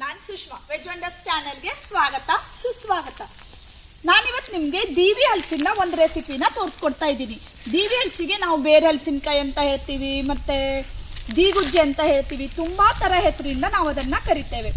ನಾನು Sushma veg wonders ಚಾನೆಲ್ಗೆ ಸ್ವಾಗತ, ಸುಸ್ವಾಗತ. ನಾನಿವತ್ತು ನಿಮಗೆ ದೀವಿ ಹಲಸಿನ ಒಂದು ರೆಸಿಪಿನ ತೋರಿಸ್ಕೊಡ್ತಾ ಇದ್ದೀನಿ. ದೀವಿ ಹಲಸಿಗೆ ನಾವು ಬೇರೆ ಹಲಸಿನಕಾಯಿ ಅಂತ ಹೇಳ್ತೀವಿ, ಮತ್ತೆ ದೀಗುಜ್ಜೆ ಅಂತ ಹೇಳ್ತೀವಿ, ತುಂಬಾ ಥರ ಹೆಸರಿಂದ ನಾವು ಅದನ್ನ ಕರಿತೇವೆ.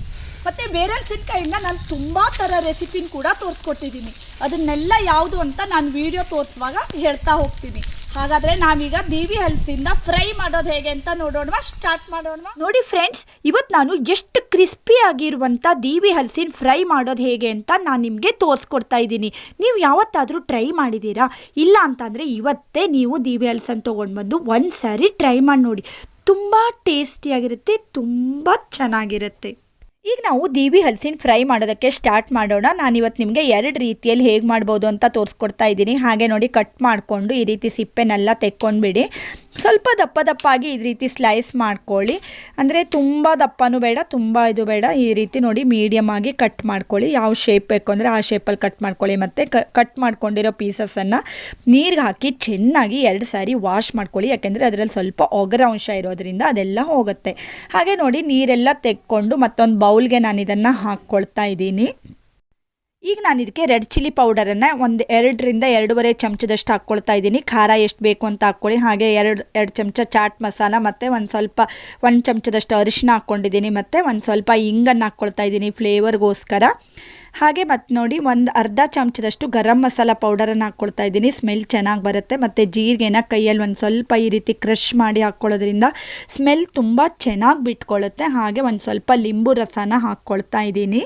ಮತ್ತೆ ಬೇರೆ ಹಲಸಿನಕಾಯಿಂದ ನಾನು ತುಂಬಾ ಥರ ರೆಸಿಪಿನ ಕೂಡ ತೋರಿಸ್ಕೊಟ್ಟಿದ್ದೀನಿ. ಅದನ್ನೆಲ್ಲ ಯಾವುದು ಅಂತ ನಾನು ವಿಡಿಯೋ ತೋರಿಸುವಾಗ ಹೇಳ್ತಾ ಹೋಗ್ತೀನಿ. ಹಾಗಾದ್ರೆ ನಾವೀಗ ದೇವಿ ಹಲಸಿಂದ ಫ್ರೈ ಮಾಡೋದು ಹೇಗೆ ಅಂತ ನೋಡೋಣ ಸ್ಟಾರ್ಟ್ ಮಾಡೋಣ ನೋಡಿ ಫ್ರೆಂಡ್ಸ್ ಇವತ್ತು ನಾನು ಎಷ್ಟು ಕ್ರಿಸ್ಪಿ ಆಗಿರುವಂತ ದೀವಿ ಹಲಸಿನ ಫ್ರೈ ಮಾಡೋದು ಹೇಗೆ ಅಂತ ನಾನು ನಿಮಗೆ ತೋರಿಸ್ಕೊಡ್ತಾ ಇದ್ದೀನಿ. ನೀವು ಯಾವತ್ತಾದರೂ ಟ್ರೈ ಮಾಡಿದ್ದೀರಾ ಇಲ್ಲ ಅಂತಂದರೆ ಇವತ್ತೇ ನೀವು ದೀವಿ ಹಲಸನ್ನು ತೊಗೊಂಡು ಬಂದು ಒಂದು ಟ್ರೈ ಮಾಡಿ ನೋಡಿ. ತುಂಬ ಟೇಸ್ಟಿಯಾಗಿರುತ್ತೆ ತುಂಬ ಚೆನ್ನಾಗಿರುತ್ತೆ. ಈಗ ನಾವು ದೀವಿ ಹಲಸಿನ ಫ್ರೈ ಮಾಡೋದಕ್ಕೆ ಸ್ಟಾರ್ಟ್ ಮಾಡೋಣ. ನಾನಿವತ್ತು ನಿಮಗೆ ಎರಡು ರೀತಿಯಲ್ಲಿ ಹೇಗೆ ಮಾಡ್ಬೋದು ಅಂತ ತೋರಿಸ್ಕೊಡ್ತಾ ಇದ್ದೀನಿ. ಹಾಗೆ ನೋಡಿ ಕಟ್ ಮಾಡಿಕೊಂಡು ಈ ರೀತಿ ಸಿಪ್ಪೆನೆಲ್ಲ ತೆಕ್ಕೊಂಡ್ಬಿಡಿ. ಸ್ವಲ್ಪ ದಪ್ಪ ದಪ್ಪಾಗಿ ಈ ರೀತಿ ಸ್ಲೈಸ್ ಮಾಡ್ಕೊಳ್ಳಿ. ಅಂದರೆ ತುಂಬ ದಪ್ಪನೂ ಬೇಡ, ತುಂಬ ಇದು ಬೇಡ. ಈ ರೀತಿ ನೋಡಿ ಮೀಡಿಯಮ್ ಆಗಿ ಕಟ್ ಮಾಡ್ಕೊಳ್ಳಿ. ಯಾವ ಶೇಪ್ ಬೇಕು ಅಂದರೆ ಆ ಶೇಪಲ್ಲಿ ಕಟ್ ಮಾಡ್ಕೊಳ್ಳಿ. ಮತ್ತು ಕಟ್ ಮಾಡ್ಕೊಂಡಿರೋ ಪೀಸಸನ್ನು ನೀರಿಗೆ ಹಾಕಿ ಚೆನ್ನಾಗಿ ಎರಡು ಸಾರಿ ವಾಶ್ ಮಾಡ್ಕೊಳ್ಳಿ. ಯಾಕೆಂದರೆ ಅದರಲ್ಲಿ ಸ್ವಲ್ಪ ಒಗರ ಅಂಶ ಇರೋದ್ರಿಂದ ಅದೆಲ್ಲ ಹೋಗುತ್ತೆ. ಹಾಗೆ ನೋಡಿ ನೀರೆಲ್ಲ ತೆಕ್ಕೊಂಡು ಮತ್ತೊಂದು ಬೌಲ್ಗೆ ನಾನು ಇದನ್ನು ಹಾಕ್ಕೊಳ್ತಾ ಇದ್ದೀನಿ. ಈಗ ನಾನು ಇದಕ್ಕೆ ರೆಡ್ ಚಿಲ್ಲಿ ಪೌಡರನ್ನು ಒಂದು ಎರಡರಿಂದ ಎರಡೂವರೆ ಚಮಚದಷ್ಟು ಹಾಕ್ಕೊಳ್ತಾ ಇದ್ದೀನಿ. ಖಾರ ಎಷ್ಟು ಬೇಕು ಅಂತ ಹಾಕ್ಕೊಳ್ಳಿ. ಹಾಗೆ ಎರಡು ಎರಡು ಚಮಚ ಚಾಟ್ ಮಸಾಲ ಮತ್ತು ಒಂದು ಸ್ವಲ್ಪ, ಒಂದು ಚಮಚದಷ್ಟು ಅರಿಶಿನ ಹಾಕ್ಕೊಂಡಿದ್ದೀನಿ ಮತ್ತು ಒಂದು ಸ್ವಲ್ಪ ಇಂಗನ್ನು ಹಾಕ್ಕೊಳ್ತಾ ಇದ್ದೀನಿ ಫ್ಲೇವರ್ಗೋಸ್ಕರ. ಹಾಗೆ ಮತ್ತು ನೋಡಿ ಒಂದು ಅರ್ಧ ಚಮಚದಷ್ಟು ಗರಂ ಮಸಾಲ ಪೌಡರನ್ನು ಹಾಕ್ಕೊಳ್ತಾ ಇದ್ದೀನಿ. ಸ್ಮೆಲ್ ಚೆನ್ನಾಗಿ ಬರುತ್ತೆ ಮತ್ತು ಜೀರಿಗೆನ ಕೈಯಲ್ಲಿ ಒಂದು ಸ್ವಲ್ಪ ಈ ರೀತಿ ಕ್ರಷ್ ಮಾಡಿ ಹಾಕ್ಕೊಳ್ಳೋದ್ರಿಂದ ಸ್ಮೆಲ್ ತುಂಬ ಚೆನ್ನಾಗಿ ಬಿಟ್ಕೊಳ್ಳುತ್ತೆ ಹಾಗೆ ಒಂದು ಸ್ವಲ್ಪ ಲಿಂಬು ರಸನ ಹಾಕ್ಕೊಳ್ತಾ ಇದ್ದೀನಿ.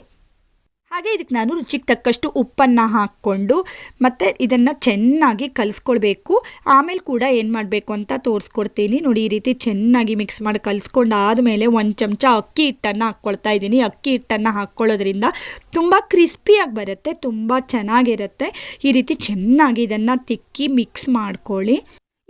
ಹಾಗೆ ಇದಕ್ಕೆ ನಾನು ರುಚಿಗೆ ತಕ್ಕಷ್ಟು ಉಪ್ಪನ್ನು ಹಾಕ್ಕೊಂಡು ಮತ್ತು ಇದನ್ನು ಚೆನ್ನಾಗಿ ಕಲಿಸ್ಕೊಳ್ಬೇಕು. ಆಮೇಲೆ ಕೂಡ ಏನು ಮಾಡಬೇಕು ಅಂತ ತೋರಿಸ್ಕೊಡ್ತೀನಿ. ನೋಡಿ, ಈ ರೀತಿ ಚೆನ್ನಾಗಿ ಮಿಕ್ಸ್ ಮಾಡಿ ಕಲಿಸ್ಕೊಂಡು ಆದಮೇಲೆ ಒಂದು ಚಮಚ ಅಕ್ಕಿ ಹಿಟ್ಟನ್ನು ಹಾಕ್ಕೊಳ್ತಾ ಇದ್ದೀನಿ. ಅಕ್ಕಿ ಹಿಟ್ಟನ್ನು ಹಾಕ್ಕೊಳ್ಳೋದ್ರಿಂದ ತುಂಬ ಕ್ರಿಸ್ಪಿಯಾಗಿ ಬರುತ್ತೆ, ತುಂಬ ಚೆನ್ನಾಗಿರುತ್ತೆ. ಈ ರೀತಿ ಚೆನ್ನಾಗಿ ಇದನ್ನು ತಿಕ್ಕಿ ಮಿಕ್ಸ್ ಮಾಡ್ಕೊಳ್ಳಿ.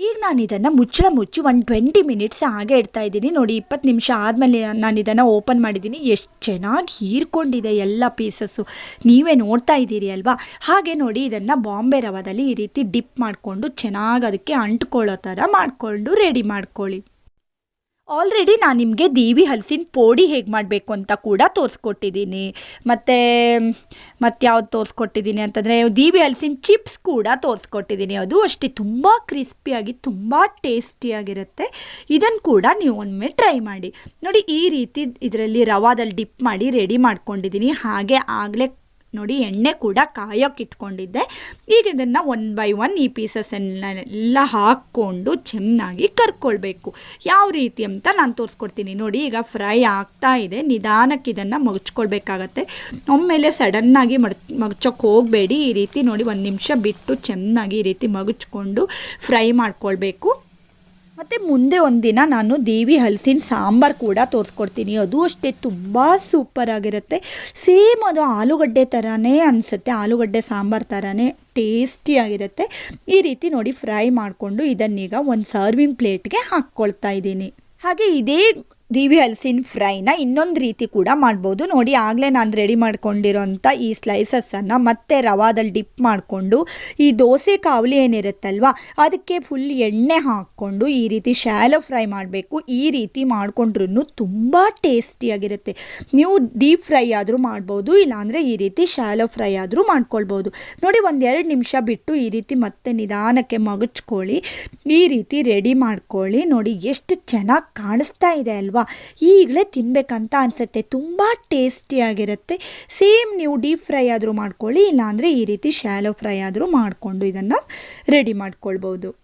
ಈಗ ನಾನು ಇದನ್ನು ಮುಚ್ಚಳ ಮುಚ್ಚಿ ಒಂದು ಟ್ವೆಂಟಿ ಮಿನಿಟ್ಸ್ ಹಾಗೆ ಇಡ್ತಾ ಇದ್ದೀನಿ. ನೋಡಿ, ಇಪ್ಪತ್ತು ನಿಮಿಷ ಆದಮೇಲೆ ನಾನು ಇದನ್ನು ಓಪನ್ ಮಾಡಿದ್ದೀನಿ. ಎಷ್ಟು ಚೆನ್ನಾಗಿ ಹೀರ್ಕೊಂಡಿದೆ ಎಲ್ಲ ಪೀಸಸ್ಸು ನೀವೇ ನೋಡ್ತಾ ಇದ್ದೀರಿ ಅಲ್ವಾ? ಹಾಗೆ ನೋಡಿ, ಇದನ್ನು ಬಾಂಬೆ ರವಾದಲ್ಲಿ ಈ ರೀತಿ ಡಿಪ್ ಮಾಡಿಕೊಂಡು ಚೆನ್ನಾಗಿ ಅದಕ್ಕೆ ಅಂಟ್ಕೊಳ್ಳೋ ಥರ ಮಾಡಿಕೊಂಡು ರೆಡಿ ಮಾಡ್ಕೊಳ್ಳಿ. ಆಲ್ರೆಡಿ ನಾನು ನಿಮಗೆ ದೀವಿ ಹಲಸಿನ ಪೋಡಿ ಹೇಗೆ ಮಾಡಬೇಕು ಅಂತ ಕೂಡ ತೋರಿಸ್ಕೊಟ್ಟಿದ್ದೀನಿ ಮತ್ತು, ಮತ್ತೆ ಯಾವ್ದು ತೋರಿಸ್ಕೊಟ್ಟಿದ್ದೀನಿ ಅಂತಂದರೆ, ದೀವಿ ಹಲಸಿನ ಚಿಪ್ಸ್ ಕೂಡ ತೋರಿಸ್ಕೊಟ್ಟಿದ್ದೀನಿ ಅದು ಅಷ್ಟೇ ತುಂಬ ಕ್ರಿಸ್ಪಿಯಾಗಿ ತುಂಬ ಟೇಸ್ಟಿಯಾಗಿರುತ್ತೆ ಇದನ್ನು ಕೂಡ ನೀವು ಒಮ್ಮೆ ಟ್ರೈ ಮಾಡಿ. ನೋಡಿ, ಈ ರೀತಿ ಇದರಲ್ಲಿ ರವಾದಲ್ಲಿ ಡಿಪ್ ಮಾಡಿ, ರೆಡಿ ಮಾಡ್ಕೊಂಡಿದ್ದೀನಿ ಹಾಗೆ ಆಗಲೇ ನೋಡಿ, ಎಣ್ಣೆ ಕೂಡ ಕಾಯೋಕೆ ಇಟ್ಕೊಂಡಿದ್ದೆ. ಈಗ ಇದನ್ನು ಒನ್ ಬೈ ಒನ್ ಈ ಪೀಸಸ್ಸನ್ನೆಲ್ಲ ಹಾಕ್ಕೊಂಡು ಚೆನ್ನಾಗಿ ಕರ್ಕೊಳ್ಬೇಕು. ಯಾವ ರೀತಿ ಅಂತ ನಾನು ತೋರಿಸ್ಕೊಡ್ತೀನಿ. ನೋಡಿ, ಈಗ ಫ್ರೈ ಆಗ್ತಾ ಇದೆ. ನಿಧಾನಕ್ಕೆ ಇದನ್ನು ಮಗಚ್ಕೊಳ್ಬೇಕಾಗತ್ತೆ. ಒಮ್ಮೆಲೆ ಸಡನ್ನಾಗಿ ಮಡ್ ಮಗಚೋಕ್ಕೆ ಹೋಗಬೇಡಿ. ಈ ರೀತಿ ನೋಡಿ, ಒಂದು ನಿಮಿಷ ಬಿಟ್ಟು ಚೆನ್ನಾಗಿ ಈ ರೀತಿ ಮಗಚ್ಕೊಂಡು ಫ್ರೈ ಮಾಡ್ಕೊಳ್ಬೇಕು. ಮತ್ತು ಮುಂದೆ ಒಂದಿನ ನಾನು ದೇವಿ ಹಲಸಿನ ಸಾಂಬಾರು ಕೂಡ ತೋರಿಸ್ಕೊಡ್ತೀನಿ. ಅದು ಅಷ್ಟೇ, ತುಂಬ ಸೂಪರಾಗಿರುತ್ತೆ ಸೇಮ್ ಅದು ಆಲೂಗಡ್ಡೆ ಥರನೇ ಅನಿಸುತ್ತೆ. ಆಲೂಗಡ್ಡೆ ಸಾಂಬಾರು ಥರನೇ ಟೇಸ್ಟಿಯಾಗಿರುತ್ತೆ ಈ ರೀತಿ ನೋಡಿ ಫ್ರೈ ಮಾಡಿಕೊಂಡು ಇದನ್ನೀಗ ಒಂದು ಸರ್ವಿಂಗ್ ಪ್ಲೇಟ್ಗೆ ಹಾಕ್ಕೊಳ್ತಾ ಇದ್ದೀನಿ. ಹಾಗೆ ಇದೇ ದಿವಿ ಹಲಸಿನ ಫ್ರೈನ ಇನ್ನೊಂದು ರೀತಿ ಕೂಡ ಮಾಡ್ಬೋದು. ನೋಡಿ, ಆಗಲೇ ನಾನು ರೆಡಿ ಮಾಡ್ಕೊಂಡಿರೋಂಥ ಈ ಸ್ಲೈಸಸ್ಸನ್ನು ಮತ್ತೆ ರವಾದಲ್ಲಿ ಡಿಪ್ ಮಾಡಿಕೊಂಡು ಈ ದೋಸೆ ಕಾವಲಿ ಏನಿರುತ್ತಲ್ವ, ಅದಕ್ಕೆ ಫುಲ್ ಎಣ್ಣೆ ಹಾಕ್ಕೊಂಡು ಈ ರೀತಿ ಶಾಲೋ ಫ್ರೈ ಮಾಡಬೇಕು. ಈ ರೀತಿ ಮಾಡಿಕೊಂಡ್ರೂ ತುಂಬ ಟೇಸ್ಟಿಯಾಗಿರುತ್ತೆ ನೀವು ಡೀಪ್ ಫ್ರೈ ಆದರೂ ಮಾಡ್ಬೋದು, ಇಲ್ಲಾಂದರೆ ಈ ರೀತಿ ಶಾಲೋ ಫ್ರೈ ಆದರೂ ಮಾಡ್ಕೊಳ್ಬೋದು. ನೋಡಿ, ಒಂದೆರಡು ನಿಮಿಷ ಬಿಟ್ಟು ಈ ರೀತಿ ಮತ್ತೆ ನಿಧಾನಕ್ಕೆ ಮಗುಚ್ಕೊಳ್ಳಿ. ಈ ರೀತಿ ರೆಡಿ ಮಾಡ್ಕೊಳ್ಳಿ. ನೋಡಿ, ಎಷ್ಟು ಚೆನ್ನಾಗಿ ಕಾಣಿಸ್ತಾ ಇದೆ ಅಲ್ವಾ? ಈಗಲೇ ತಿನ್ನಬೇಕಂತ ಅನಿಸುತ್ತೆ. ತುಂಬ ಟೇಸ್ಟಿಯಾಗಿರುತ್ತೆ ಸೇಮ್ ನೀವು ಡೀಪ್ ಫ್ರೈ ಆದರೂ ಮಾಡ್ಕೊಳ್ಳಿ, ಇಲ್ಲಾಂದರೆ ಈ ರೀತಿ ಶ್ಯಾಲೋ ಫ್ರೈ ಆದರೂ ಮಾಡಿಕೊಂಡು ಇದನ್ನು ರೆಡಿ ಮಾಡ್ಕೊಳ್ಬೋದು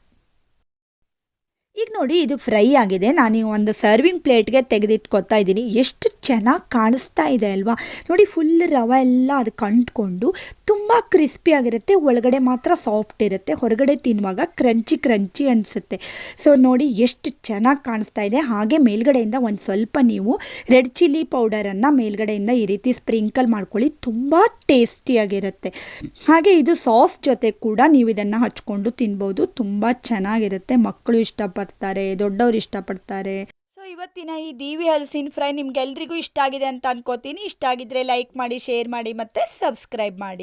ಈಗ ನೋಡಿ, ಇದು ಫ್ರೈ ಆಗಿದೆ. ನಾನು ಒಂದು ಸರ್ವಿಂಗ್ ಪ್ಲೇಟ್ಗೆ ತೆಗೆದಿಟ್ಕೊತಾ ಇದ್ದೀನಿ. ಎಷ್ಟು ಚೆನ್ನಾಗಿ ಕಾಣಿಸ್ತಾ ಇದೆ ಅಲ್ವಾ? ನೋಡಿ ಫುಲ್ ರವೆ ಎಲ್ಲ ಅದು ಅಂಟ್ಕೊಂಡು ತುಂಬ ಕ್ರಿಸ್ಪಿಯಾಗಿರುತ್ತೆ ಒಳಗಡೆ ಮಾತ್ರ ಸಾಫ್ಟ್ ಇರುತ್ತೆ. ಹೊರಗಡೆ ತಿನ್ನುವಾಗ ಕ್ರಂಚಿ ಕ್ರಂಚಿ ಅನಿಸುತ್ತೆ. ಸೊ ನೋಡಿ, ಎಷ್ಟು ಚೆನ್ನಾಗಿ ಕಾಣಿಸ್ತಾ ಇದೆ. ಹಾಗೆ ಮೇಲ್ಗಡೆಯಿಂದ ಒಂದು ಸ್ವಲ್ಪ ನೀವು ರೆಡ್ ಚಿಲ್ಲಿ ಪೌಡರನ್ನು ಮೇಲ್ಗಡೆಯಿಂದ ಈ ರೀತಿ ಸ್ಪ್ರಿಂಕಲ್ ಮಾಡ್ಕೊಳ್ಳಿ. ತುಂಬ ಟೇಸ್ಟಿಯಾಗಿರುತ್ತೆ ಹಾಗೆ ಇದು ಸಾಸ್ ಜೊತೆ ಕೂಡ ನೀವು ಇದನ್ನು ಹಚ್ಕೊಂಡು ತಿನ್ಬೋದು. ತುಂಬ ಚೆನ್ನಾಗಿರುತ್ತೆ. ಮಕ್ಕಳು ಇಷ್ಟಪಡ್ತಾರೆ, ದೊಡ್ಡವರು ಇಷ್ಟಪಡ್ತಾರೆ. ಸೊ ಇವತ್ತಿನ ಈ ದೀವಿ ಹಲಸಿನ ಫ್ರೈ ನಿಮ್ಗೆಲ್ರಿಗೂ ಇಷ್ಟ ಆಗಿದೆ ಅಂತ ಅನ್ಕೋತೀನಿ. ಇಷ್ಟ ಆಗಿದ್ರೆ ಲೈಕ್ ಮಾಡಿ ಶೇರ್ ಮಾಡಿ ಮತ್ತೆ ಸಬ್ಸ್ಕ್ರೈಬ್ ಮಾಡಿ.